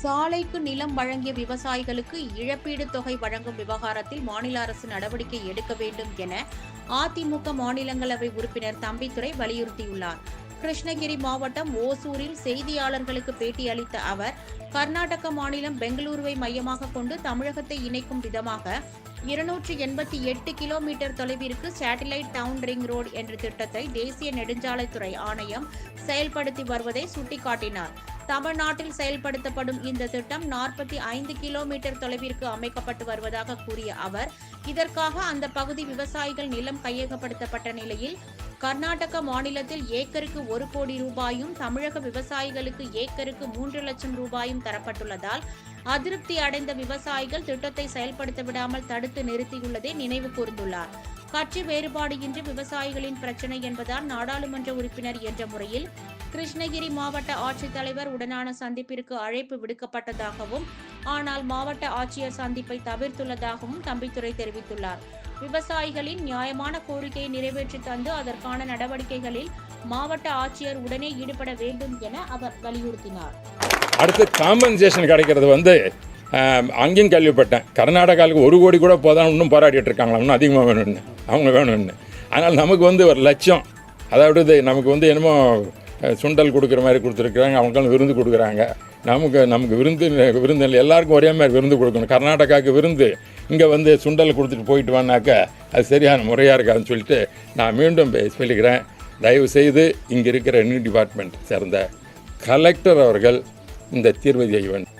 சாலைக்கு நிலம் வழங்கிய விவசாயிகளுக்கு இழப்பீடு தொகை வழங்கும் விவகாரத்தில் மாநில அரசு நடவடிக்கை எடுக்க வேண்டும் என அதிமுக மாநிலங்களவை உறுப்பினர் தம்பித்துறை வலியுறுத்தியுள்ளார். கிருஷ்ணகிரி மாவட்டம் ஓசூரில் செய்தியாளர்களுக்கு பேட்டியளித்த அவர் கர்நாடக மாநிலம் பெங்களூருவை மையமாக கொண்டு தமிழகத்தை இணைக்கும் விதமாக இருநூற்றி எண்பத்தி எட்டு கிலோமீட்டர் தொலைவிற்கு சேட்டிலைட் டவுன் ரிங் ரோடு என்ற திட்டத்தை தேசிய நெடுஞ்சாலைத்துறை ஆணையம் செயல்படுத்தி வருவதை சுட்டிக்காட்டினார். தமிழ்நாட்டில் செயல்படுத்தப்படும் இந்த திட்டம் நாற்பத்தி ஐந்து கிலோமீட்டர் தொலைவிற்கு அமைக்கப்பட்டு வருவதாக கூறிய அவர் இதற்காக அந்த பகுதி விவசாயிகள் நிலம் கையகப்படுத்தப்பட்ட நிலையில் கர்நாடக மாநிலத்தில் ஏக்கருக்கு ஒரு கோடி ரூபாயும் தமிழக விவசாயிகளுக்கு ஏக்கருக்கு மூன்று லட்சம் ரூபாயும் தரப்பட்டுள்ளதால் அதிருப்தி அடைந்த விவசாயிகள் திட்டத்தை செயல்படுத்த விடாமல் தடுத்து நிறுத்தியுள்ளதை நினைவு கூர்ந்துள்ளார். கட்சி வேறுபாடு விவசாயிகளின் பிரச்சனை என்பதால் நாடாளுமன்ற உறுப்பினர் என்ற முறையில் கிருஷ்ணகிரி மாவட்ட ஆட்சித்தலைவர் உடனான சந்திப்பிற்கு அழைப்பு விடுக்கப்பட்டதாகவும் ஆனால் மாவட்ட ஆட்சியர் சந்திப்பை தவிர்த்துள்ளதாகவும் தம்பித்துரை தெரிவித்துள்ளார். விவசாயிகளின் நியாயமான கோரிக்கையை நிறைவேற்றி தந்து அதற்கான நடவடிக்கைகளில் மாவட்ட ஆட்சியர் உடனே ஈடுபட வேண்டும் என அவர் வலியுறுத்தினார். அடுத்து காம்பன்சேஷன் கிடைக்கிறது வந்து அங்கேயும் கேள்விப்பட்டேன். கர்நாடகாவுக்கு ஒரு கோடி கூட போதான் இன்னும் போராடிட்டு இருக்காங்களா? இன்னும் அதிகமாக வேணும்னு. அவங்க வேணும்னு. ஆனால் நமக்கு வந்து ஒரு லட்சம் அதாவது நமக்கு வந்து என்னமோ சுண்டல் கொடுக்குற மாதிரி கொடுத்துருக்குறாங்க அவங்களும் விருந்து கொடுக்குறாங்க. நமக்கு நமக்கு விருந்து விருந்து இல்லை எல்லாருக்கும் ஒரே மாதிரி விருந்து கொடுக்கணும். கர்நாடகாவுக்கு விருந்து இங்கே வந்து சுண்டல் கொடுத்துட்டு போயிட்டு வானாக்க அது சரியான முறையாக இருக்காதுன்னு சொல்லிட்டு நான் மீண்டும் பே- சொல்லிக்கிறேன். தயவு செய்து இங்கே இருக்கிற நியூ டிபார்ட்மெண்ட் சேர்ந்த கலெக்டர் அவர்கள் இந்த தீர்வு செய்ய வேண்டும்